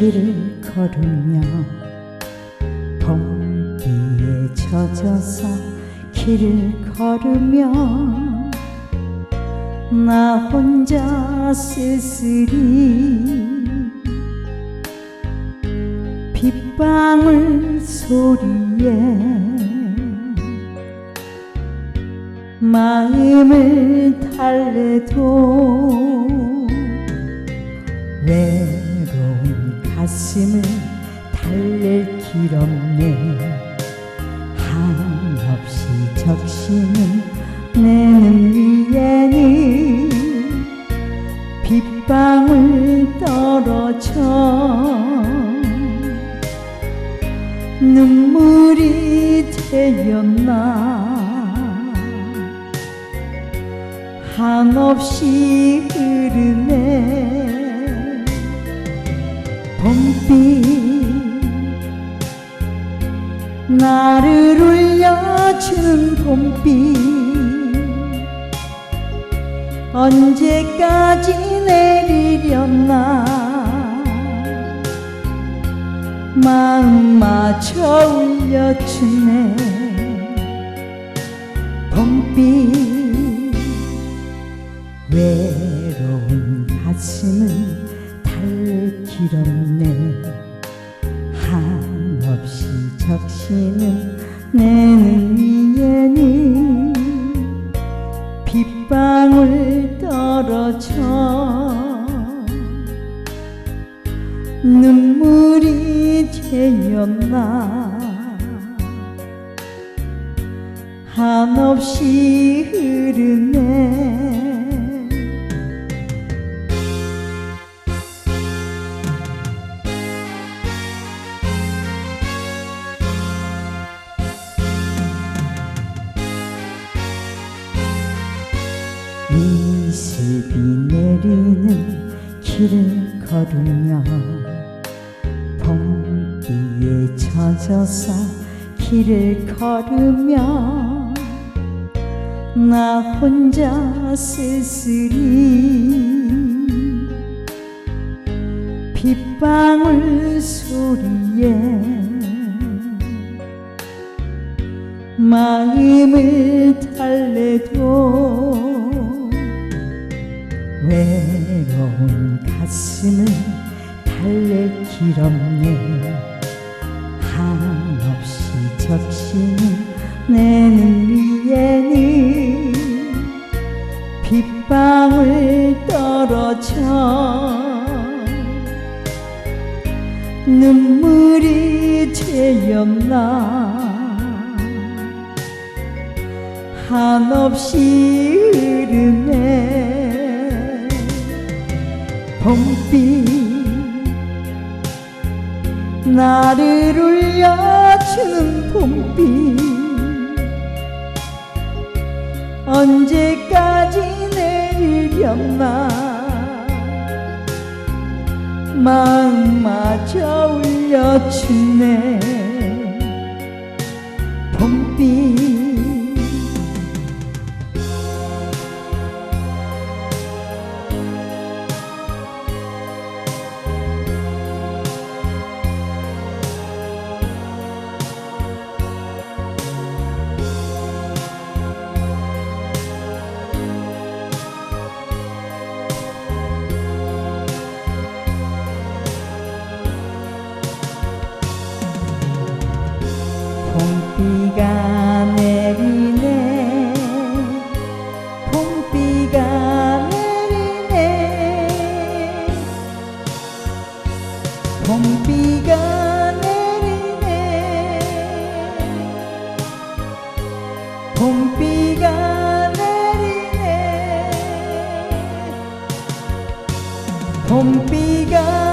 길을 걸으며 봄비에 젖어서 길을 걸으며 나 혼자 쓸쓸히 빗방울 소리에 마음을 달래도 가슴을 달랠 길 없네. 한없이 적시는 내 눈 위에는 빗방울 떨어져. 눈물이 되었나? 한없이 흐르네 봄비 나를 울려주는 봄비 언제까지 내리려나 마음마저 울려주네 봄비. 외로운 가슴은 한 없이 적시는 내 눈 위에는 빗방울 떨어져 눈물이 되었나 한없이 흐르네 이슬비 내리는 길을 걸으며 봄비에 젖어서 길을 걸으며 나 혼자 쓸쓸히 빗방울 소리에 마음을 달래도 외로운 가슴을 달랠 길 없네. 한없이 적시는 내 눈 위에는 빗방울 떨어져 눈물이 되었나. 한없이 흐르네 나를 울려주는 봄비. 언제까지 내리려나 마음마저 울려주네. 봄비 봄비가 내리네. 봄비가 내리네. 봄비가 내리네. 봄비가 내리네. 봄비가